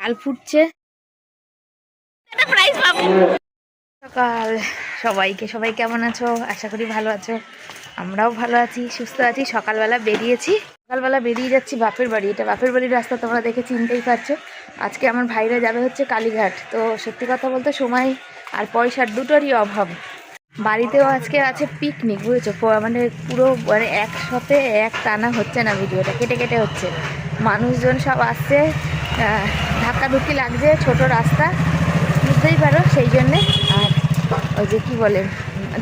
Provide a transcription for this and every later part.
ডাল ফুটছে। সকাল। সবাইকে সবাই কেমন আছো? আশা করি ভালো আছো। আমরাও ভালো আছি সুস্থ আছি। সকালবেলা বেরিয়েছি। সকালবেলা বেরিয়ে যাচ্ছি বাপের বাড়ি। এটা বাপের বাড়ির রাস্তা তোমরা দেখে চিনতেই পারছ। আজকে আমার ভাইরা যাবে হচ্ছে কালীঘাট। তো সত্যি কথা বলতে সময় আর পয়সার দুটোরই অভাব। বাড়িতেও আজকে আছে পিকনিক বুঝেছ? মানে পুরো মানে একসাথে এক টানা হচ্ছে না ভিডিওটা, কেটে কেটে হচ্ছে। মানুষজন সব আসছে ধাক্কাধুক্কি লাগছে, ছোট রাস্তা, বুঝতেই পারো, সেই জন্যে। আর ওই যে কী বলে,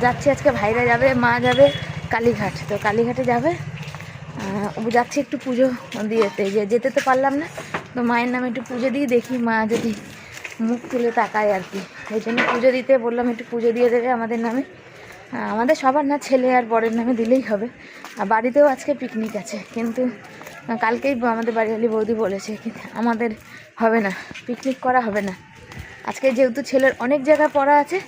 যাচ্ছি আজকে ভাইরা যাবে, মা যাবে কালীঘাট। তো কালীঘাটে যাবে। যাচ্ছি একটু পুজো দিয়েতে যেতে তো পারলাম না। তো মায়ের নামে একটু পুজো দিয়ে দেখি মা যদি মুখ তুলে তাকায় আর কি। ওই জন্য পুজো দিতে বললাম, একটু পুজো দিয়ে দেবে আমাদের নামে। আমাদের সবার না ছেলে আর বরের নামে দিলেই হবে। আর বাড়িতেও আজকে পিকনিক আছে, কিন্তু কালকেই আমাদের বাড়িওয়ালি বৌদি বলেছে আমাদের হবে না পিকনিক করা হবে না। আজকে যেহেতু ছেলের অনেক জায়গায় পড়া আছে,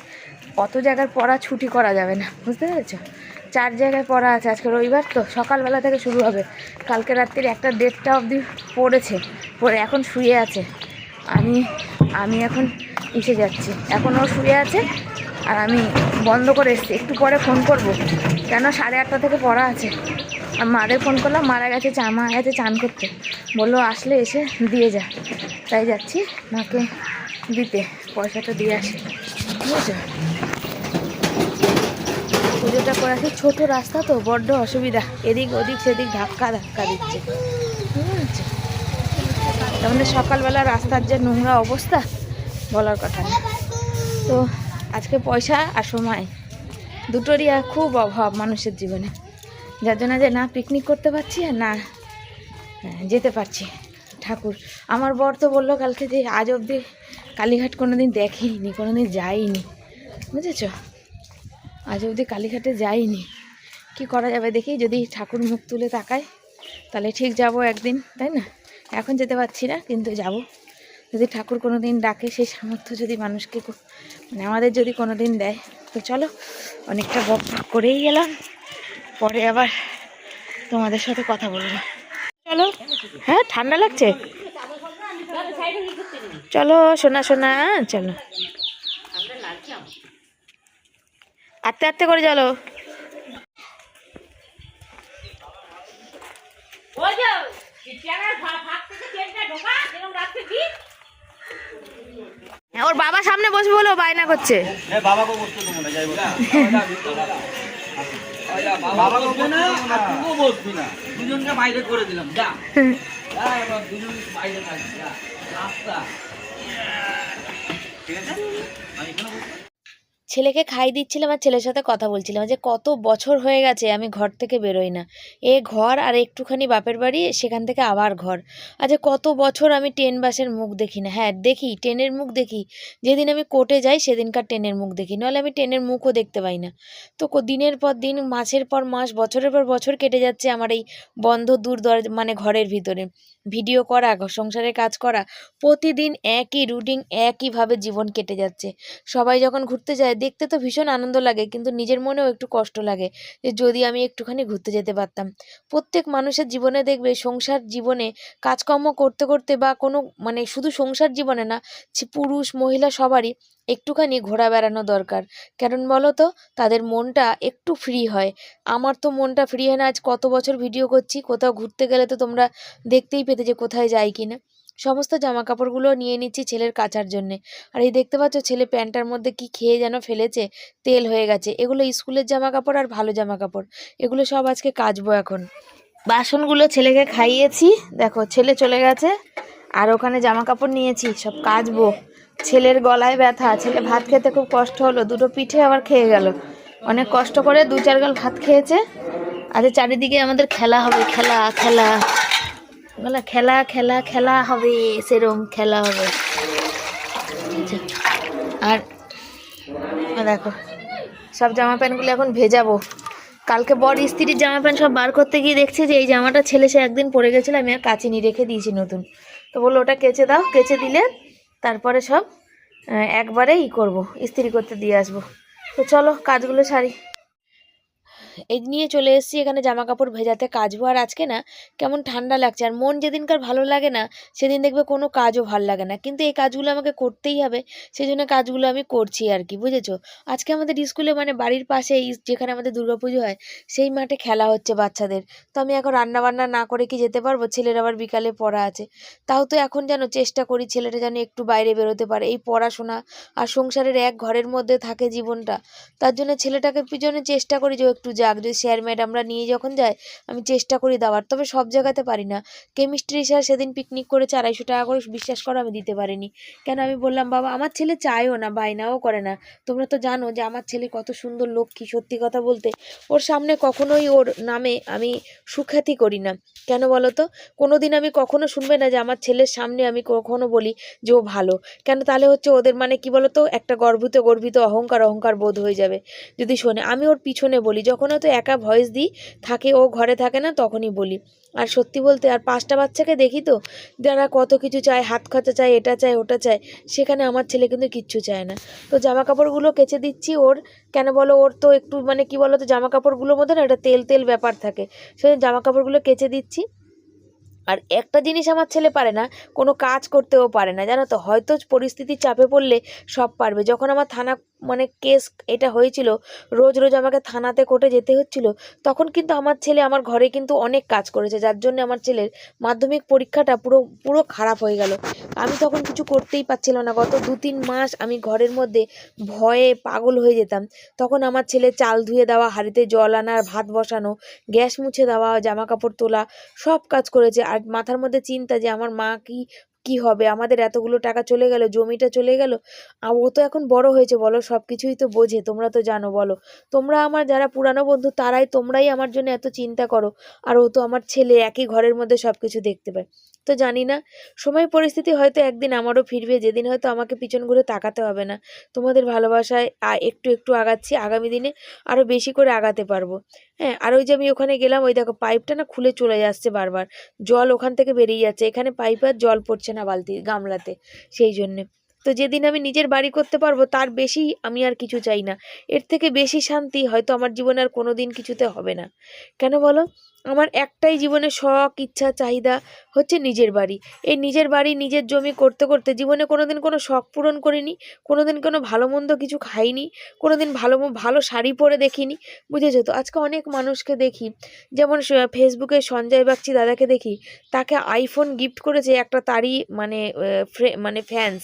অত জায়গার পড়া ছুটি করা যাবে না। বুঝতে পেরেছ? চার জায়গায় পড়া আছে আজকে রবিবার তো, সকালবেলা থেকে শুরু হবে। কালকে রাত্রির একটা দেড়টা অবধি পড়েছে, পড়ে এখন শুয়ে আছে। আমি আমি এখন এসে যাচ্ছি। এখন ও শুয়ে আছে আর আমি বন্ধ করে এসেছি। একটু পরে ফোন করব। কেন? সাড়ে আটটা থেকে পড়া আছে। আর মাদের ফোন করলাম, মারা গেছে চা, মা গেছে চান করতে। বলল, আসলে এসে দিয়ে যা। তাই যাচ্ছি, মাকে দিতে। পয়সাটা দিয়ে আসি। বুঝেছ পুজোটা করে আসি ছোটো রাস্তা তো, বড্ড অসুবিধা। এদিক ওদিক, সেদিক ধাক্কা ধাক্কা দিচ্ছে। মানে সকালবেলা রাস্তার যে নোংরা অবস্থা বলার কথা তো আজকে পয়সা আর সময় দুটোরই খুব অভাব মানুষের জীবনে। যার জন্য যে না পিকনিক করতে পারছি আর না হ্যাঁ, যেতে পারছি। ঠাকুর আমার বর তো বলল কালকে যে আজ অবধি কালীঘাট কোনো দিন দেখেইনি কোনো দিন যাইনি। বুঝেছ? আজ অবধি কালীঘাটে যাইনি। কি করা যাবে দেখি যদি ঠাকুর মুখ তুলে তাকায় তাহলে ঠিক যাব একদিন তাই না? এখন যেতে পারছি না কিন্তু যাব। যদি ঠাকুর কোনো দিন ডাকে সেই সামর্থ্য যদি মানুষকে মানে আমাদের যদি কোনো দিন দেয় তো চলো অনেকটা বক করেই গেলাম। পরে আবার তোমাদের সাথে কথা বলব। চলো হ্যাঁ ঠান্ডা লাগছে? চলো শোনা শোনা চলো। আস্তে আস্তে করে চলো। হ্যাঁ, ওর বাবা সামনে বসবে বলে বায়না করছে। বাবাকে বসতে দেবো না যাই বলো বসবে না। আর তুইও বসবি না। দুজনকে বাইরে করে দিলাম যা। যা দুজন বাইরে থাকবি রাস্তা। ঠিক আছে? আমি এখানে বসবো? ছেলেকে খাই দিচ্ছিলাম আর ছেলের সাথে কথা বলছিলাম যে কত বছর হয়ে গেছে, আমি ঘর থেকে বেরোই না। এ ঘর আর একটুখানি বাপের বাড়ি, সেখান থেকে আবার ঘর। আচ্ছা কত বছর আমি ট্রেন বাসের মুখ দেখি না। হ্যাঁ দেখি, ট্রেনের মুখ দেখি। যেদিন আমি কোর্টে যাই, সেদিনকার ট্রেনের মুখ দেখি। নাহলে আমি ট্রেনের মুখও দেখতে পাই না। তো দিনের পর দিন, মাসের পর মাস, বছরের পর বছর কেটে যাচ্ছে আমার এই বন্ধ দূর মানে ঘরের ভিতরে। ভিডিও করা, সংসারের কাজ করা, প্রতিদিন একই রুটিন একইভাবে জীবন কেটে যাচ্ছে। সবাই যখন ঘুরতে যায় দেখতে তো ভীষণ আনন্দ লাগে, কিন্তু নিজের মনেও একটু কষ্ট লাগে যে যদি আমি একটুখানি ঘুরতে যেতে পারতাম। প্রত্যেক মানুষের জীবনে দেখবে সংসার জীবনে কাজকর্ম করতে করতে বা কোনো মানে শুধু সংসার জীবনে না পুরুষ, মহিলা সবারই একটুখানি ঘোরা বেড়ানো দরকার। কারণ বলো তো, তাদের মনটা একটু ফ্রি হয়। আমার তো মনটা ফ্রি হয় না, আজ কত বছর ভিডিও করছি, কোথাও ঘুরতে গেলে তো তোমরা দেখতেই পেতে যে কোথায় যাই কিনা। সমস্ত জামা কাপড়গুলো নিয়ে নিচ্ছি ছেলের কাচার জন্যে। আর এই দেখতে পাচ্ছ ছেলে প্যান্টটার মধ্যে কি খেয়ে যেন ফেলেছে, তেল হয়ে গেছে। এগুলো স্কুলের জামা কাপড় আর ভালো জামা কাপড় এগুলো সব আজকে কাচবো এখন। বাসনগুলো ছেলেকে খাইয়েছি। দেখো, ছেলে চলে গেছে। আর ওখানে জামা কাপড় নিয়েছি, সব কাচবো। ছেলের গলায় ব্যথা, ছেলে ভাত খেতে খুব কষ্ট হলো, দুটো পিঠে আবার খেয়ে গেল। অনেক কষ্ট করে দু চার গাল ভাত খেয়েছে। আর চারিদিকে আমাদের খেলা হবে, খেলা খেলা। বলে, খেলা খেলা খেলা হবে, সেরম খেলা হবে। আর আর দেখো, সব জামা প্যান্টগুলো এখন ভেজাবো। কালকে বর স্ত্রীর জামা প্যান্ট সব বার করতে গিয়ে দেখছে যে, এই জামাটা ছেলে সে একদিন পরে গেছিল, আমি আর কাচিনি, রেখে দিয়েছি নতুন। তো বলল, ওটা কেচে দাও, কেচে দিলে তারপরে সব একবারে ই করব, ইস্ত্রি করতে দিয়ে আসব। তো চলো, কাজগুলো সারি। এই নিয়ে চলে এসেছি, এখানে জামা কাপড় ভেজাতে কাচবো আর আজকে না কেমন ঠান্ডা লাগছে, আর মন যেদিনকার ভালো লাগে না, সেদিন দেখবে কোনো কাজও ভালো লাগে না। কিন্তু এই কাজগুলো আমাকে করতেই হবে সেই জন্য কাজগুলো আমি করছি আর কি, বুঝেছ? আজকে আমাদের স্কুলে মানে বাড়ির পাশেই যেখানে আমাদের দুর্গাপুজো হয়, সেই মাঠে খেলা হচ্ছে বাচ্চাদের। তো আমি এখন রান্না বান্না না করে কি যেতে পারব? ছেলের আবার বিকালে পড়া আছে। তাও তো এখন যেন চেষ্টা করি ছেলেটা যেন একটু বাইরে বেরোতে পারে। এই পড়াশোনা আর সংসারের এক ঘরের মধ্যে থাকে জীবনটা। তার জন্য ছেলেটাকে পিছনে চেষ্টা করি যে একটু যাক। যদি স্যার ম্যাডামরা নিয়ে যখন যায় আমি চেষ্টা করি দেওয়ার, তবে সব জায়গাতে পারি না। কেমিস্ট্রি স্যার সেদিন পিকনিক করেছে, আড়াইশো টাকা করে, বিশ্বাস করো আমি দিতে পারিনি। কেন আমি বললাম, বাবা, আমার ছেলে চায়ও না, বায়নাও করে না। তোমরা তো জানো যে আমার ছেলে কত সুন্দর লক্ষ্মী, সত্যি কথা বলতে। ওর সামনে কখনোই ওর নামে আমি সুখ্যাতি করি না। কেন বলো তো কোনো দিন আমি কখনো শুনবে না যে আমার ছেলের সামনে আমি কখনো বলি যে ও ভালো। কেন? তাহলে হচ্ছে ওদের মানে কি বলো তো একটা গর্বিত গর্বিত অহংকার অহংকার বোধ হয়ে যাবে। যদি শোনে, আমি ওর পিছনে বলি, যখন হয়তো একা ভয়েস দিই, থাকে ও ঘরে থাকে না তখনই বলি। আর সত্যি বলতে আর পাঁচটা বাচ্চাকে দেখি তো, যারা কত কিছু চায়, হাত খরচা চায়, এটা চায়, ওটা চায়, সেখানে আমার ছেলে কিন্তু কিচ্ছু চায় না। তো জামা কাপড়গুলো কেচে দিচ্ছি ওর, কেন বলো ওর তো একটু মানে কি বলো তো জামা কাপড়গুলোর মধ্যে না একটা তেল তেল ব্যাপার থাকে। সেই জামা কাপড়গুলো কেচে দিচ্ছি। আর একটা জিনিস আমার ছেলে পারে না, কোনো কাজ করতেও পারে না, জানো তো? হয়তো পরিস্থিতির চাপে পড়লে সব পারবে। যখন আমার থানা মানে কেস এটা হয়েছিল, রোজ রোজ আমাকে থানাতে কোর্টে যেতে হচ্ছিল, তখন কিন্তু আমার ছেলে আমার ঘরে কিন্তু অনেক কাজ করেছে, যার জন্য আমার ছেলের মাধ্যমিক পরীক্ষাটা পুরো পুরো খারাপ হয়ে গেল। আমি তখন কিছু করতেই পারছিলাম না, গত দু তিন মাস আমি ঘরের মধ্যে ভয়ে পাগল হয়ে যেতাম। তখন আমার ছেলে চাল ধুয়ে দেওয়া, হাড়িতে জল আনা আর ভাত বসানো, গ্যাস মুছে দেওয়া, জামা কাপড় তোলা, সব কাজ করেছে, আর মাথার মধ্যে চিন্তা যে আমার মা কি কি হবে? আমাদের এতগুলো টাকা চলে গেল, জমিটা চলে গেল। ও তো এখন বড় হয়েছে বলো সব কিছুই তো বোঝে, তোমরা তো জানো বলো। তোমরা আমার যারা পুরানো বন্ধু, তারাই তোমরাই আমার জন্য এত চিন্তা করো। আর ও তো আমার ছেলে, একই ঘরের মধ্যে সব কিছু দেখতে পায়। তো জানি না। সময়, পরিস্থিতি হয়তো একদিন আমারও ফিরবে, যেদিন হয়তো আমাকে পিছন ঘুরে তাকাতে হবে না। তোমাদের ভালোবাসায় একটু একটু আগাচ্ছি, আগামী দিনে আরও বেশি করে আগাতে পারব। হ্যাঁ আর ওই যে আমি ওখানে গেলাম, ওই দেখো পাইপটা না খুলে চলে যাচ্ছে বারবার। জল ওখান থেকে বেরিয়ে যাচ্ছে, এখানে পাইপ আর জল পড়ছে না বালতি, গামলাতে, সেই জন্যে। তো যেদিন আমি নিজের বাড়ি করতে পারব, তার বেশি আমি আর কিছু চাই না। এর থেকে বেশি শান্তি হয়তো আমার জীবনে আর কোনো দিন কিছুতে হবে না। কেন বলো? আমার একটাই জীবনে শখ, ইচ্ছা, চাহিদা হচ্ছে নিজের বাড়ি। এই নিজের বাড়ি, নিজের জমি করতে করতে জীবনে কোনো দিন কোনো শখ পূরণ করিনি কোনো দিন কোনো ভালো মন্দ কিছু খাইনি কোনো দিন ভালো ভালো শাড়ি পরে দেখিনি, বুঝেছ তো? আজকে অনেক মানুষকে দেখি, যেমন ফেসবুকে সঞ্জয় বাগচি দাদাকে দেখি, তাকে আইফোন গিফট করেছে একটা তারই মানে মানে ফ্যান্স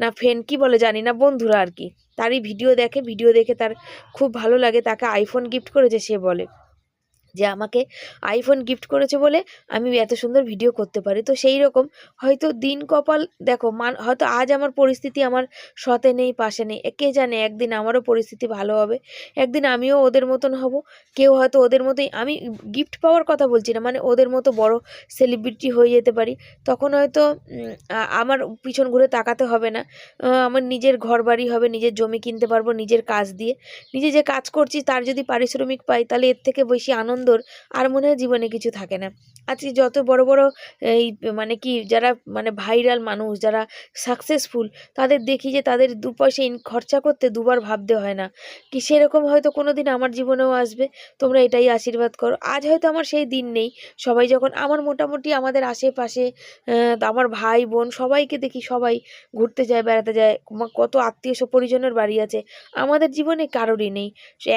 না ফ্রেন্ড কি বলে জানি না, বন্ধুরা আর কি। তারই ভিডিও দেখে ভিডিও দেখে তার খুব ভালো লাগে, তাকে আইফোন গিফট করেছে সে বলে। যে আমাকে আইফোন গিফট করেছে বলে আমি এত সুন্দর ভিডিও করতে পারি। তো সেই রকম হয়তো দিন কপাল, দেখো মান, হয়তো আজ আমার পরিস্থিতি আমার সতে নেই, পাশে নেই, কে জানে একদিন আমারও পরিস্থিতি ভালো হবে, একদিন আমিও ওদের মতন হব। কেউ হয়তো ওদের মতোই, আমি গিফট পাওয়ার কথা বলছি না মানে ওদের মতো বড় সেলিব্রিটি হয়ে যেতে পারি। তখন হয়তো আমার পিছন ঘুরে তাকাতে হবে না। আমার নিজের ঘর বাড়ি হবে, নিজের জমি কিনতে পারব, নিজের কাজ দিয়ে। নিজে যে কাজ করছি, তার যদি পারিশ্রমিক পাই, তাহলে এর থেকে বেশি আনন্দর আর মনে হয় জীবনে কিছু থাকে না। আজকে যত বড় বড় এই মানে কি যারা মানে ভাইরাল মানুষ, যারা সাকসেসফুল তাদের দেখি যে তাদের দু পয়সা ইন খরচা করতে দুবার ভাবতে হয় না। কি সেরকম হয়তো কোনো দিন আমার জীবনেও আসবে, তোমরা এটাই আশীর্বাদ করো। আজ হয়তো আমার সেই দিন নেই। সবাই যখন, আমার মোটামুটি আমাদের আশেপাশে আমার ভাই, বোন সবাইকে দেখি সবাই ঘুরতে যায়, বেড়াতে যায়। কত আত্মীয় পরিজনের বাড়ি আছে। আমাদের জীবনে কারোরই নেই।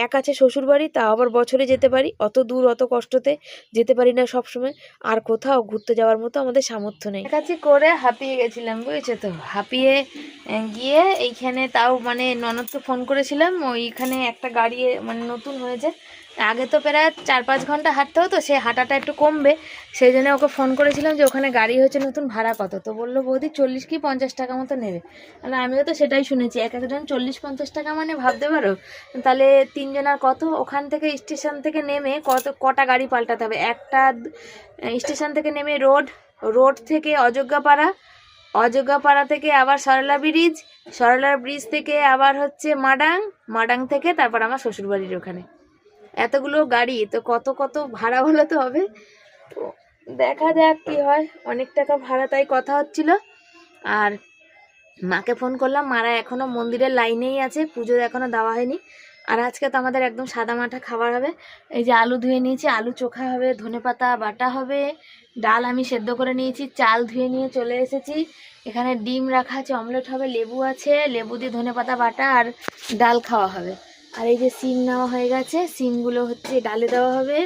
এক আছে শ্বশুর বাড়ি তা আবার বছরে যেতে পারি, অত দূর অত কষ্টতে যেতে পারি না সবসময়। আর কোথাও ঘুরতে যাওয়ার মতো আমাদের সামর্থ্য নেই। কাছে করে হাঁপিয়ে গেছিলাম, বুঝেছ তো? হাঁপিয়ে গিয়ে এইখানে তাও মানে ননদকে ফোন করেছিলাম, ওইখানে একটা গাড়ি মানে নতুন হয়েছে। আগে তো প্রায় চার পাঁচ ঘণ্টা হাঁটতে হতো, সে হাঁটাটা একটু কমবে। সেই জন্য ওকে ফোন করেছিলাম যে ওখানে গাড়ি হচ্ছে নতুন ভাড়া কত? তো বলল, বৌদি, চল্লিশ কি পঞ্চাশ টাকা মতো নেবে? তাহলে আমিও তো সেটাই শুনেছি। এক একজন চল্লিশ পঞ্চাশ টাকা মানে ভাবতে পারো? তাহলে তিনজনের কত? ওখান থেকে স্টেশন থেকে নেমে কত, কটা গাড়ি পাল্টাতে হবে? একটা স্টেশন থেকে নেমে রোড রোড থেকে অযোগ্যাপাড়া অযোগ্যাপাড়া থেকে আবার সরলা ব্রিজ সরলা ব্রিজ থেকে আবার হচ্ছে মাডাং মাডাং থেকে তারপর আমার শ্বশুরবাড়ির ওখানে। এতগুলো গাড়ি, তো কত কত ভাড়া হলে হবে? তো দেখা যাক কি হয়, অনেক টাকা ভাড়া তাই কথা হচ্ছিল। আর মাকে ফোন করলাম, মারা এখনও মন্দিরের লাইনেই আছে পুজো এখনও দেওয়া হয়নি। আর আজকে তো আমাদের একদম সাদা মাঠা খাবার হবে। এই যে আলু ধুয়ে নিয়েছি, আলু চোখা হবে ধনেপাতা বাটা হবে, ডাল আমি সেদ্ধ করে নিয়েছি, চাল ধুয়ে নিয়ে চলে এসেছি। এখানে ডিম রাখা আছে, অমলেট হবে, লেবু আছে, লেবু দিয়ে ধনেপাতা বাটা আর ডাল খাওয়া হবে। আর এই যে সিম নেওয়া হয়ে গেছে, সিমগুলো হচ্ছে ডালে দেওয়া হবে।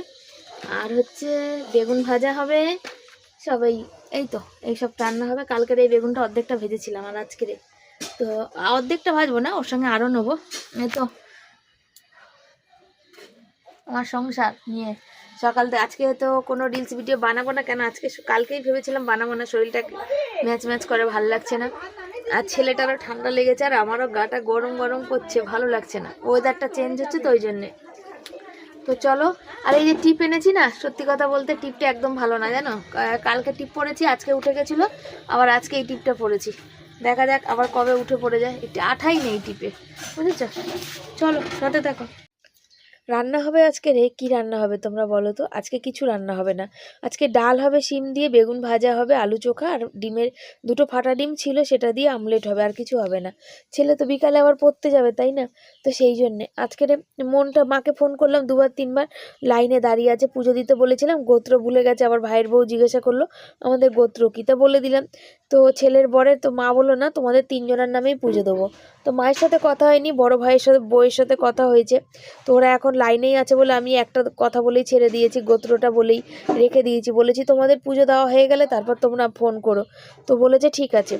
আর হচ্ছে বেগুন ভাজা হবে। সবাই, এই তো, এইসব রান্না হবে। কালকের এই বেগুনটা অর্ধেকটা ভেজেছিলাম আর আজকের। তো, অর্ধেকটা ভাজবো না, ওর সঙ্গে আরও নেব। এই তো, আমার সংসার নিয়ে। সকাল থেকে আজকে হয়তো কোনো রিলস ভিডিও বানাবো না, কেন আজকে কালকেই ভেবেছিলাম বানাবো না শরীরটা ম্যাচ ম্যাচ করে, ভালো লাগছে না। আর ছেলেটারও ঠান্ডা লেগেছে আর আমারও গাটা গরম গরম করছে, ভালো লাগছে না। ওয়েদারটা চেঞ্জ হচ্ছে তো ওই জন্যে। তো চলো, আর এই যে টিপ এনেছি না, সত্যি কথা বলতে টিপটা একদম ভালো না, জানো? কালকে টিপ পরেছি আজকে উঠে গেছিল, আবার আজকে এই টিপটা পরেছি দেখা যাক আবার কবে উঠে পড়ে যায়, একটু আঠাই নেই টিপে, বুঝেছ? চলো, সাথে দেখো রান্না হবে আজকে রে? কি রান্না হবে তোমরা বলো তো? আজকে কিছু রান্না হবে না। আজকে ডাল হবে, শিম দিয়ে, বেগুন ভাজা হবে, আলু চোখা আর ডিমের দুটো ফাটা ডিম ছিল, সেটা দিয়ে আমলেট হবে, আর কিছু হবে না। ছেলে তো বিকালে আবার পড়তে যাবে, তাই না? তো সেই জন্যে আজকের মনটা, মাকে ফোন করলাম দুবার, তিনবার। লাইনে দাঁড়িয়ে আছে, পুজো দিতে বলেছিলাম, গোত্র ভুলে গেছে, আবার ভাইয়ের বউ জিজ্ঞাসা করল, আমাদের গোত্র কী? তা বলে দিলাম। তো ছেলের বরের, তো মা বলল, না, তোমাদের তিনজনের নামেই পুজো দেবো। তো মায়ের সাথে কথা হয়নি, বড় ভাইয়ের সাথে, বউয়ের সাথে কথা হয়েছে। তো ওরা এখন লাইনেই আছে বলে আমি একটা কথা বলেই ছেড়ে দিয়েছি, গোত্রটা বলেই রেখে দিয়েছি। বলেছি, তোমাদের পুজো দেওয়া হয়ে গেলে তারপর তোমরা ফোন করো। তো বলেছে, ঠিক আছে।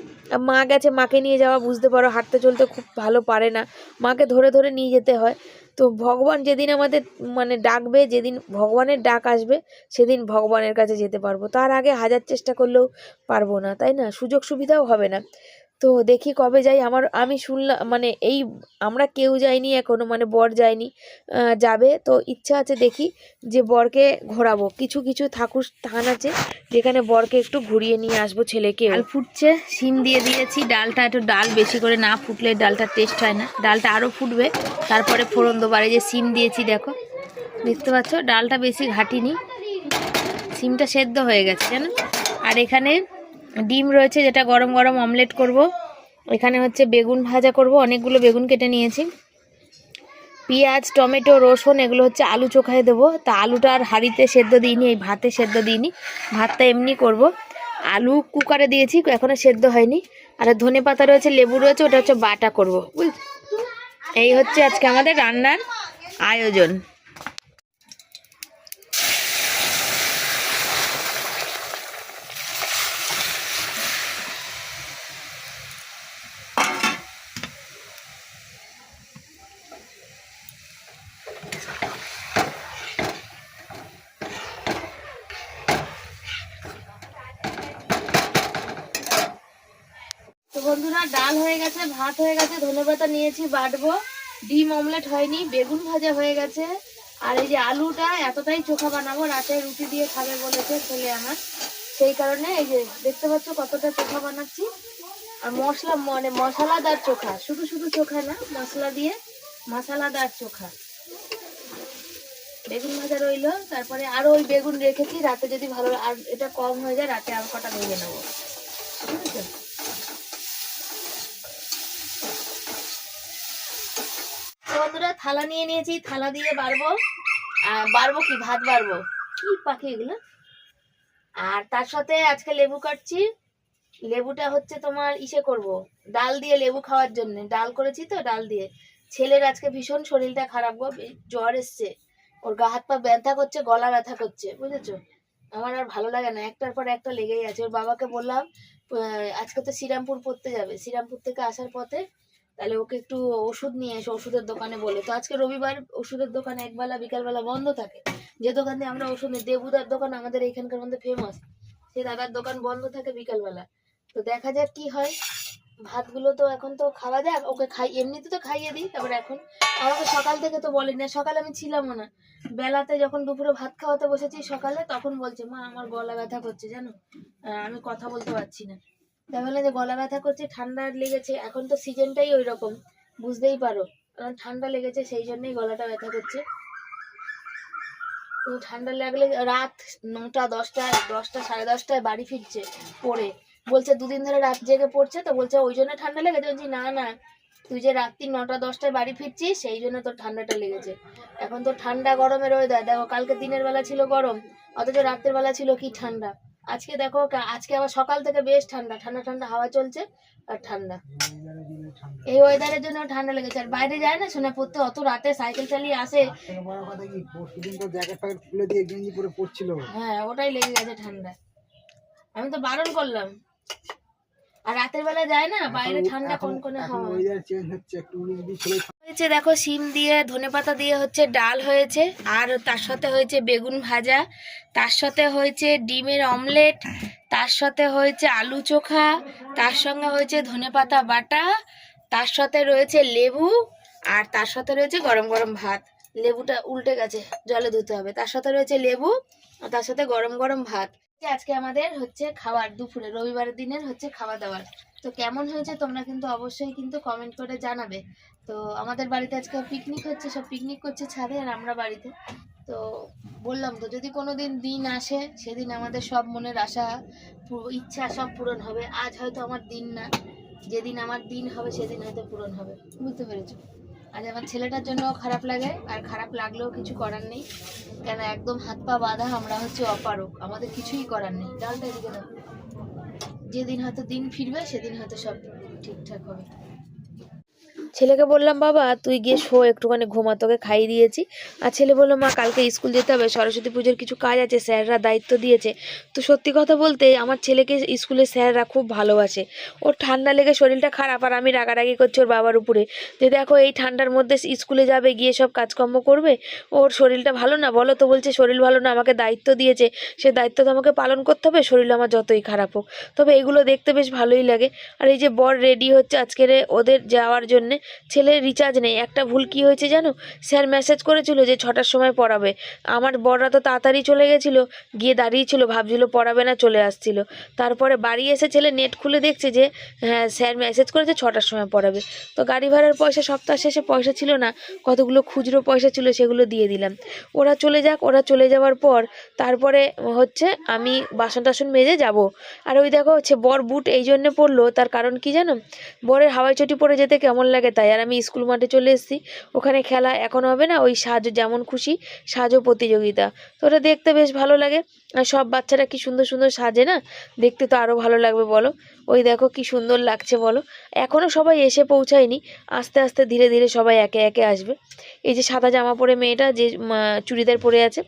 মা গেছে, মাকে নিয়ে যাওয়া, বুঝতে পারো, হাঁটতে চলতে খুব ভালো পারে না। মাকে ধরে ধরে নিয়ে যেতে হয়। তো ভগবান যেদিন আমাদের মানে ডাকবে, যেদিন ভগবানের ডাক আসবে, সেদিন ভগবানের কাছে যেতে পারব। তার আগে হাজার চেষ্টা করলেও পারব না, তাই না? সুযোগ সুবিধাও হবে না। তো দেখি কবে যাই। আমার, আমি শুনলাম মানে এই, আমরা কেউ যাইনি এখনও মানে বর যায়নি যাবে। তো ইচ্ছা আছে দেখি যে বরকে ঘোরাবো। কিছু কিছু ঠাকুর স্থান আছে যেখানে বরকে একটু ঘুরিয়ে নিয়ে আসব ছেলেকে। ডাল ফুটছে, শিম দিয়ে দিয়েছি। ডালটা একটু ডাল বেশি করে না ফুটলে ডালটা টেস্ট হয় না। ডালটা আরও ফুটবে। তারপরে ফোড়ন দেবো। আর এই যে শিম দিয়েছি, দেখো। দেখতে পাচ্ছ? ডালটা বেশি ঘাটিনি। সিমটা সেদ্ধ হয়ে গেছে, জানো? আর এখানে ডিম রয়েছে যেটা গরম গরম অমলেট করব। এখানে হচ্ছে বেগুন ভাজা করব। অনেকগুলো বেগুন কেটে নিয়েছি। পেঁয়াজ, টমেটো, রসুন এগুলো হচ্ছে আলু চোখায় দেবো। তা আলুটা আর হাঁড়িতে সেদ্ধ দিইনি, এই ভাতে সেদ্ধ দিইনি। ভাতটা এমনি করব। আলু কুকারে দিয়েছি এখনও সেদ্ধ হয়নি। আর ধনে পাতা রয়েছে, লেবু রয়েছে, ওটা হচ্ছে বাটা করব। এই হচ্ছে আজকে আমাদের রান্নার আয়োজন। বন্ধুরা, ডাল হয়ে গেছে, ভাত হয়ে গেছে, ধনেপাতা নিয়েছি, বাটবো। ডিম অমলেট হয়নি, বেগুন ভাজা হয়ে গেছে। আর এই যে আলুটা, এতটাই চোখা বানাবো, রাতে রুটি দিয়ে খাবে বলেছে ছেলে আমার। সেই কারণে এই যে দেখতে পাচ্ছ কতটা চোখা বানাচ্ছি। আর মশলা মানে মশলাদার চোখা, শুধু শুধু চোখা না, মশলা দিয়ে মশলাদার চোখা। বেগুন ভাজা রইল, তারপরে আরও ওই বেগুন রেখেছি, রাতে যদি ভালো, আর এটা কম হয়ে যায়, রাতে আর কটা ভেজে নেব। ঠিক আছে? বন্ধুরা থালা নিয়ে নিয়েছি, থালা দিয়ে বাড়বো। বাড়বো কি? ভাত বাড়বো। কি পাখি এগুলো? আর তার সাথে আজকে লেবু কাটছি। লেবুটা হচ্ছে তোমার ইসে করব। ডাল দিয়ে লেবু খাওয়ার জন্য। ডাল করেছি তো, ডাল দিয়ে। ছেলের আজকে ভীষণ শরীরটা খারাপ গো জ্বর এসছে। ওর গা হাত পা ব্যথা করছে, গলা ব্যথা করছে, বুঝেছ? আমার আর ভালো লাগে না। একটার পর একটা লেগেই আছে। ওর বাবাকে বললাম আজকে তো শ্রীরামপুর পড়তে যাবে। শ্রীরামপুর থেকে আসার পথে তাহলে ওকে একটু ওষুধ নিয়ে এসো ওষুধের দোকানে বলে। তো আজকে রবিবার ওষুধের দোকান একবেলা, বিকালবেলা বন্ধ থাকে। যে দোকান দিয়ে আমরা ওষুধ নিই, দেবুদার দোকান আমাদের এইখানকার মধ্যে ফেমাস সেই দাদার দোকান বন্ধ থাকে বিকালবেলা। তো দেখা যাক কি হয়। ভাতগুলো তো এখন তো খাওয়া যাক, ওকে খাই, এমনিতে তো খাইয়ে দিই তারপর এখন আমাকে সকাল থেকে তো বলেনি। না সকালে আমি ছিলামও না। বেলাতে যখন দুপুরে ভাত খাওয়াতে বসেছি সকালে, তখন বলছে, মা, আমার গলা ব্যথা করছে জানো? আমি কথা বলতে পারছি না। তাই বলে যে গলা ব্যথা করছে, ঠান্ডা লেগেছে, এখন তো সিজনটাই ওই রকম বুঝতেই পারো। কারণ ঠান্ডা লেগেছে, সেই জন্যই গলাটা ব্যথা করছে। তো ঠান্ডা লাগলে রাত নটা, দশটা দশটা, সাড়ে দশটায় বাড়ি ফিরছে, পড়ে। বলছে, দুদিন ধরে রাত জেগে পড়ছে তো। বলছে, ওই জন্য ঠান্ডা লেগেছে। বলছি, না না, তুই যে রাত্রি নটা, দশটায় বাড়ি ফিরছিস, সেই জন্য তোর ঠান্ডাটা লেগেছে। এখন তো ঠান্ডা গরমের ওয়েদার দেখো, কালকে দিনের বেলা ছিল গরম, অথচ রাতের বেলা ছিল কি ঠান্ডা? আজকে দেখো আজকে আবার সকাল থেকে বেশ ঠান্ডা ঠান্ডা ঠান্ডা হাওয়া চলছে আর ঠান্ডা। এই ওয়েদারের জন্য ঠান্ডা লেগেছে। আর বাইরে যায় না শোনা পড়তে অত রাতে সাইকেল চালিয়ে আসে। হ্যাঁ ওটাই লেগে গেছে ঠান্ডা। আমি তো বারণ করলাম। আর রাতের বেলা যায় না? বাইরে ঠান্ডা কোন কোনে হাওয়া। হয়েছে দেখো, শিম দিয়ে ধনেপাতা দিয়ে হচ্ছে ডাল হয়েছে, আর তার সাথে হয়েছে বেগুন ভাজা, তার সাথে হয়েছে ডিমের অমলেট, তার সাথে হয়েছে আলু চোখা, তার সঙ্গে হয়েছে ধনেপাতা বাটা, তার সাথে রয়েছে লেবু, আর তার সাথে রয়েছে গরম গরম ভাত। লেবুটা উল্টে গেছে, জলে ধুতে হবে। তার সাথে রয়েছে লেবু, আর তার সাথে গরম গরম ভাত। আজকে আমাদের হচ্ছে খাবার দুপুরে, রবিবারের দিনের হচ্ছে খাওয়া দাওয়ার। তো কেমন হয়েছে তোমরা কিন্তু অবশ্যই কিন্তু কমেন্ট করে জানাবে। তো আমাদের বাড়িতে আজকে পিকনিক হচ্ছে, সব পিকনিক করছে ছাদে আর আমরা বাড়িতে। তো বললাম তো, যদি কোনো দিন দিন আসে, সেদিন আমাদের সব মনের আশা ইচ্ছা সব পূরণ হবে। আজ হয়তো আমার দিন না, যেদিন আমার দিন হবে, সেদিন হয়তো পূরণ হবে। বুঝতে পেরেছ? আজ আমার ছেলেটার জন্য খারাপ লাগে, আর খারাপ লাগলেও কিছু করার নেই। কেন একদম হাত পা বাঁধা আমরা হচ্ছে অপারক আমাদের কিছুই করার নেই। ডালটা এদিকে দাও। যেদিন হয়তো দিন ফিরবে, সেদিন হয়তো সব ঠিকঠাক হবে। ছেলেকে বললাম, বাবা, তুই গিয়ে শো, একটুখানি ঘুমা, তোকে খাইয়ে দিয়েছি। আর ছেলে বলল, মা, কালকে স্কুল যেতে হবে, সরস্বতী পুজোর কিছু কাজ আছে, স্যাররা দায়িত্ব দিয়েছে। তো সত্যি কথা বলতে, আমার ছেলেকে স্কুলের স্যাররা খুব ভালোবাসে। ওর ঠান্ডা লেগে শরীরটা খারাপ, আর আমি রাগারাগি করছি ওর বাবার উপরে। যে দেখো, এই ঠান্ডার মধ্যে স্কুলে যাবে, গিয়ে সব কাজকর্ম করবে, ওর শরীরটা ভালো না, বলো তো বলছে, শরীর ভালো না, আমাকে দায়িত্ব দিয়েছে, সে দায়িত্ব তো আমাকে পালন করতে হবে, শরীর আমার যতই খারাপ হোক। তবে এগুলো দেখতে বেশ ভালোই লাগে। আর এই যে বর রেডি হচ্ছে আজকের ওদের যাওয়ার জন্যে ছেলের রিচার্জ নেই। একটা ভুল কি হয়েছে জানো? স্যার মেসেজ করেছিল যে ছটার সময় পড়াবে। আমার বররা তো তাড়াতাড়ি চলে গেছিল, গিয়ে দাঁড়িয়েছিল, ভাবছিল পড়াবে না, চলে আসছিল। তারপরে বাড়ি এসে ছেলে নেট খুলে দেখছে যে হ্যাঁ স্যার মেসেজ করেছে ছটার সময় পড়াবে। তো গাড়ি ভাড়ার পয়সা সপ্তাহ শেষে পয়সা ছিল না, কতগুলো খুচরো পয়সা ছিল সেগুলো দিয়ে দিলাম। ওরা চলে যাক, ওরা চলে যাওয়ার পর তারপরে হচ্ছে আমি বাসন টাসন মেজে যাব। আর ওই দেখো, হচ্ছে বর বুট এই জন্যে পড়ল তার কারণ কি জানো? বরের হাওয়াই চটি পরে যেতে কেমন লাগে তাই আর আমি স্কুল মাঠে চলে এসেছি। ওখানে খেলা এখন হবে না, ওই সাজ যেমন খুশি সাজও প্রতিযোগিতা। তো ওটা দেখতে বেশ ভালো লাগে। আর সব বাচ্চারা কি সুন্দর সুন্দর সাজে না? দেখতে তো আরও ভালো লাগবে বলো। ওই দেখো কি সুন্দর লাগছে বলো। এখনও সবাই এসে পৌঁছায়নি। আস্তে আস্তে ধীরে ধীরে সবাই একে একে আসবে। এই যে সাদা জামা পরে মেয়েটা যে চুড়িদার পরে আছে,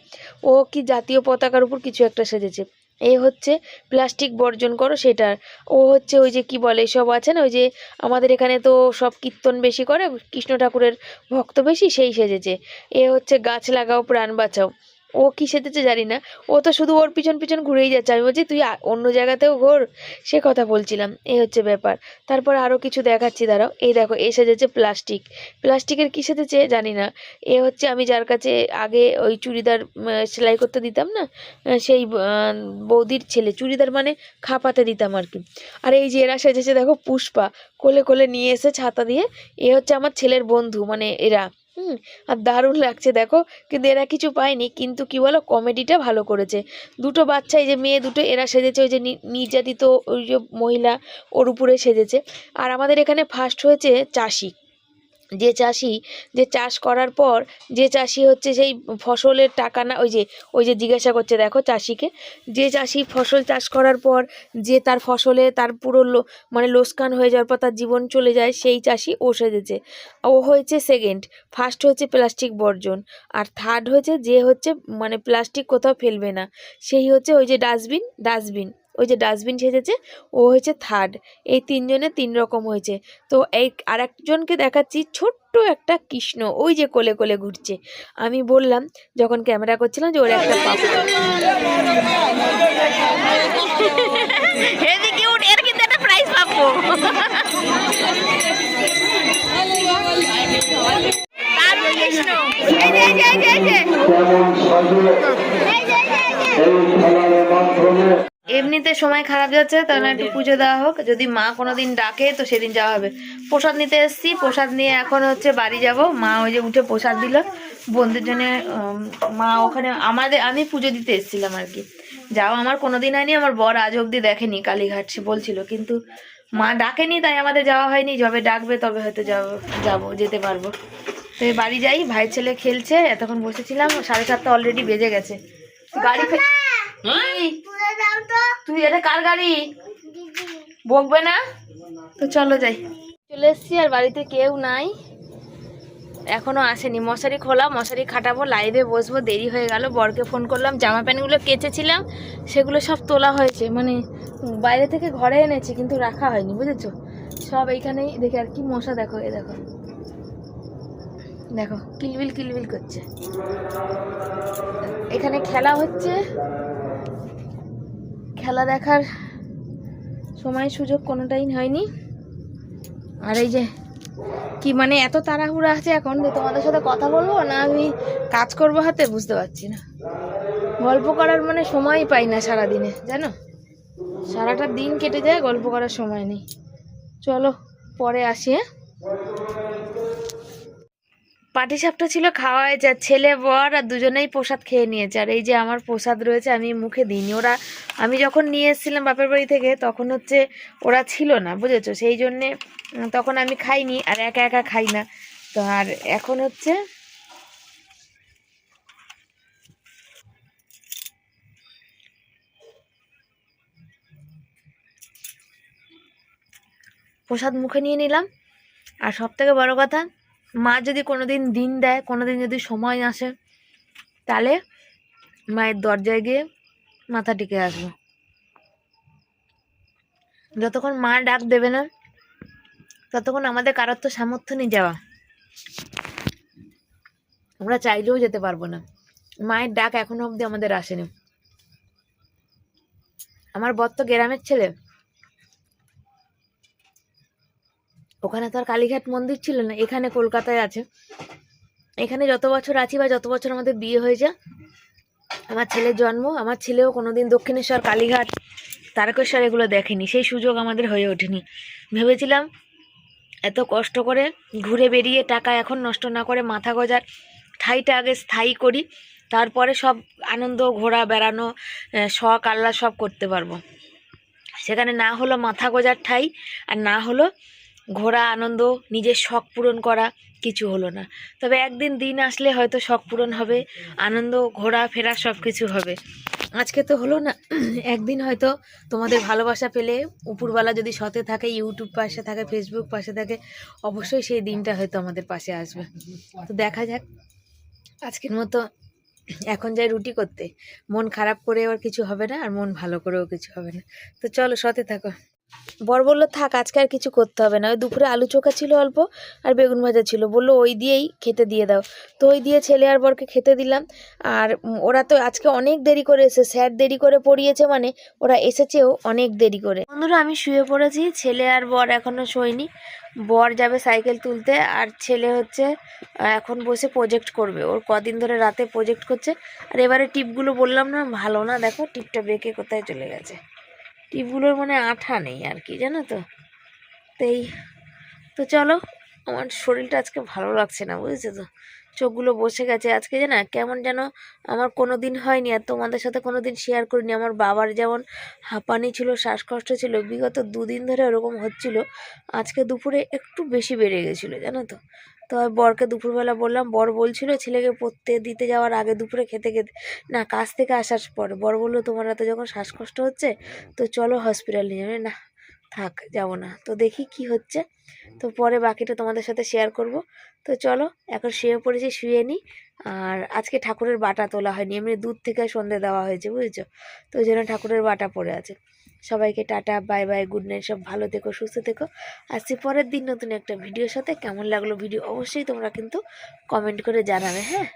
ও কি জাতীয় পতাকার উপর কিছু একটা সেজেছে। এ হচ্ছে প্লাস্টিক বর্জন করো সেটার। ও হচ্ছে ওই যে কি বলে সব আছে না, ওই যে আমাদের এখানে তো সব কীর্তন বেশি করে, কৃষ্ণ ঠাকুরের ভক্ত বেশি, সেই সেজেছে। এ হচ্ছে গাছ লাগাও, প্রাণ বাঁচাও। ও কি সেজেছে জানি না। ও তো শুধু ওর পিছন পিছন ঘুরেই যাচ্ছে। আমি বলছি, তুই অন্য জায়গাতেও ঘোর। সে কথা বলছিলাম। এই হচ্ছে ব্যাপার। তারপর আরও কিছু দেখাচ্ছি, দাঁড়াও। এই দেখো, এ সেজেছে প্লাস্টিক। প্লাস্টিকের কী সেজেছে জানি না। এ হচ্ছে আমি যার কাছে আগে ওই চুড়িদার সেলাই করতে দিতাম না সেই বৌদির ছেলে। চুড়িদার মানে খাপাতে দিতাম আর কি। আর এই যে এরা সেজেছে, দেখো, পুষ্পা। কোলে কোলে নিয়ে এসে ছাতা দিয়ে। এ হচ্ছে আমার ছেলের বন্ধু মানে এরা। হুম, আর দারুণ লাগছে, দেখো। কিন্তু এরা কিছু পায়নি, কিন্তু কি বলো, কমেডিটা ভালো করেছে। দুটো বাচ্চা, এই যে মেয়ে দুটো, এরা সেজেছে, ওই যে নির্যাতিত ওই যে মহিলা, ওর উপরে সেজেছে। আর আমাদের এখানে ফার্স্ট হয়েছে চাষি। যে চাষি, যে চাষ করার পর যে চাষি হচ্ছে সেই ফসলের টাকা না, ওই যে ওই যে জিজ্ঞাসা করছে দেখো চাষিকে, যে চাষি ফসল চাষ করার পর যে তার ফসলে তার পুরো মানে লোসকান হয়ে যাওয়ার পর তার জীবন চলে যায়, সেই চাষি ও সেজেছে ও হয়েছে সেকেন্ড ফার্স্ট হচ্ছে প্লাস্টিক বর্জন, আর থার্ড হয়েছে যে হচ্ছে মানে প্লাস্টিক কোথাও ফেলবে না। সেই হচ্ছে ওই যে ডাস্টবিন ডাস্টবিন ওই যে ডাস্টবিন সেজেছে ও হয়েছে থার্ড এই তিনজনে তিন রকম হয়েছে। তো এই আর একজনকে দেখাচ্ছি ছোট্ট একটা কৃষ্ণ ওই যে কোলে কোলে ঘুরছে। আমি বললাম যখন ক্যামেরা করছিলাম যে ওর একটা পাপা এর কিন্তু একটা প্রাইজ পাবো। দারুণ কৃষ্ণ। এই যে এই যে এই যে এই যে। এমনিতে সময় খারাপ যাচ্ছে তাহলে একটু পুজো দেওয়া হোক। যদি মা কোনোদিন ডাকে তো সেদিন যাওয়া হবে। প্রসাদ নিতে এসেছি প্রসাদ নিয়ে এখন হচ্ছে বাড়ি যাব। মা ওই যে উঠে প্রসাদ দিল। বোনদের জন্য মা ওখানে আমাদের আমি পুজো দিতে এসেছিলাম আর কি। যাও আমার কোনোদিন হয়নি আমার বর আজ অবধি দেখেনি কালীঘাট সে বলছিল। কিন্তু মা ডাকেনি তাই আমাদের যাওয়া হয়নি। যবে ডাকবে তবে হয়তো যাব যাব যেতে পারব। তো বাড়ি যাই ভাইয়ের ছেলে খেলছে এতক্ষণ বসেছিলাম সাড়ে সাতটা অলরেডি বেজে গেছে। গাড়ি এই, তুই এটা কার গাড়ি? বকবে না? তো চলো যাই। চলে এসছি আর বাড়িতে কেউ নাই। এখনও আসেনি। মশারি খোলা মশারি খাটাবো লাইভে বসবো দেরি হয়ে গেল। বরকে ফোন করলাম জামা প্যান্টগুলো কেচেছিলাম সেগুলো সব তোলা হয়েছে। মানে বাইরে থেকে ঘরে এনেছি কিন্তু রাখা হয়নি বুঝেছ? সব এইখানেই দেখে আর কি মশা দেখো এ দেখো। দেখো, কিলবিল কিলবিল করছে। এখানে খেলা হচ্ছে। খেলা দেখার সময় সুযোগ কোনোটাই হয়নি। আর এই যে, কি মানে এত তাড়াহুড়া আছে এখন? যে তোমাদের সাথে কথা বলব না, আমি কাজ করব হাতে, বুঝতে পারছি না। গল্প করার মানে সময়ই পাই না সারা দিনে জানো? সারাটা দিন কেটে যায়, গল্প করার সময় নেই। চলো, পরে আসি হ্যাঁ? পাটিসাপটা ছিল খাওয়া হয়েছে আর ছেলে, বর আর দুজনেই প্রসাদ খেয়ে নিয়েছে। আর এই যে আমার প্রসাদ রয়েছে, আমি মুখে দিইনি। ওরা, আমি যখন নিয়ে এসেছিলাম বাপের বাড়ি থেকে, তখন হচ্ছে ওরা ছিল না, বুঝেছ? সেই জন্যে তখন আমি খাইনি আর একা একা খাই না। তো আর এখন হচ্ছে প্রসাদ মুখে নিয়ে নিলাম। আর সব থেকে বড় কথা মা যদি কোনোদিন দিন দিন দেয়, কোনোদিন যদি সময় আসে, তাহলে মায়ের দরজায় গিয়ে মাথা টিকে আসব। যতক্ষণ মা ডাক দেবে না, ততক্ষণ আমাদের কারোর তো সামর্থ্য নেই যাওয়া। আমরা চাইলেও যেতে পারব না। মায়ের ডাক এখনও অবধি আমাদের আসেনি। আমার বর তো গ্রামের ছেলে। ওখানে তো আর কালীঘাট মন্দির ছিল না, এখানে কলকাতায় আছে। এখানে যত বছর আছি বা যত বছর আমাদের বিয়ে হয়েছে আমার ছেলের জন্ম, আমার ছেলেও কোনোদিন দক্ষিণেশ্বর, কালীঘাট, তারকেশ্বর এগুলো দেখেনি, সেই সুযোগ আমাদের হয়ে ওঠেনি। ভেবেছিলাম এত কষ্ট করে ঘুরে বেরিয়ে টাকা এখন নষ্ট না করে মাথা গজার ঠাইটা আগে স্থায়ী করি, তারপরে সব আনন্দ, ঘোরা, বেড়ানো শখ আল্লাহ সব করতে পারব। সেখানে না হলো মাথা গোজার ঠাই, আর না হলো ঘোরা আনন্দ, নিজের শখ পূরণ করা কিছু হলো না। তবে একদিন দিন আসলে হয়তো শখ পূরণ হবে, আনন্দ ঘোরা ফেরা সব কিছু হবে। আজকে তো হলো না, একদিন হয়তো তোমাদের ভালোবাসা পেলে উপরওয়ালা যদি সতে থাকে, ইউটিউব পাশে থাকে, ফেসবুক পাশে থাকে, অবশ্যই সেই দিনটা হয়তো আমাদের পাশে আসবে। তো দেখা যাক, আজকের মতো এখন যাই রুটি করতে। মন খারাপ করে আর কিছু হবে না, আর মন ভালো করেও কিছু হবে না। তো চলো সতে থাকো। বর বলল, থাক, আজকে আর কিছু করতে হবে না। ওই দুপুরে আলু চোখা ছিল অল্প আর বেগুন ভাজা ছিল। বলল, ওই দিয়েই খেতে দিয়ে দাও। তো ওই দিয়ে ছেলে আর বরকে খেতে দিলাম। আর ওরা তো আজকে অনেক দেরি করে এসে স্যার দেরি করে পড়িয়েছে মানে ওরা এসেছেও অনেক দেরি করে। বন্ধুরা, আমি শুয়ে পড়েছি। ছেলে আর বর এখনও শোয়নি। বর যাবে সাইকেল তুলতে আর ছেলে হচ্ছে এখন বসে প্রজেক্ট করবে। ওর কদিন ধরে রাতে প্রজেক্ট করছে। আর এবারে টিপগুলো বললাম না, ভালো না। দেখো, টিপটা বেঁকে কোথায় চলে গেছে। টিপগুলোর মানে আঠা নেই আর কি, জানো তো? তাই, তো চলো, আমার শরীরটা আজকে ভালো লাগছে না, বুঝেছ তো? চোখগুলো বসে গেছে আজকে, জানা? কেমন যেন আমার কোনো দিন হয়নি আর তোমাদের সাথে কোনো দিন শেয়ার করিনি। আমার বাবার যেমন হাঁপানি ছিল, শ্বাসকষ্ট ছিল, বিগত দুদিন ধরে ওরকম হচ্ছিল, আজকে দুপুরে একটু বেশি বেড়ে গেছিল, জানো তো? তো বরকে দুপুরবেলা বললাম, বর বলছিল ছেলেকে পড়তে দিতে যাওয়ার আগে দুপুরে খেতে খেতে না, কাজ থেকে আসার পরে। বর বলল, তোমার এত যখন শ্বাসকষ্ট হচ্ছে, তো চলো হসপিটাল নিয়ে যাবে না, থাক, যাব না। তো দেখি কি হচ্ছে। তো পরে বাকিটা তোমাদের সাথে শেয়ার করব। তো চলো, এখন শুয়ে পড়েছি, শুয়ে নিই আর আজকে ঠাকুরের বাটা তোলা হয়নি। এমনি দুধ থেকে সন্ধে দেওয়া হয়েছে, বুঝেছ? তো ওই জন্য ঠাকুরের বাটা পড়ে আছে। সবাইকে tata, bye bye good night সব ভালো থেকো, সুস্থ থেকো। আসছি পরের দিন নতুন একটা ভিডিওর সাথে। কেমন লাগল ভিডিও অবশ্যই তোমরা কিন্তু কমেন্ট করে জানাবে হ্যাঁ?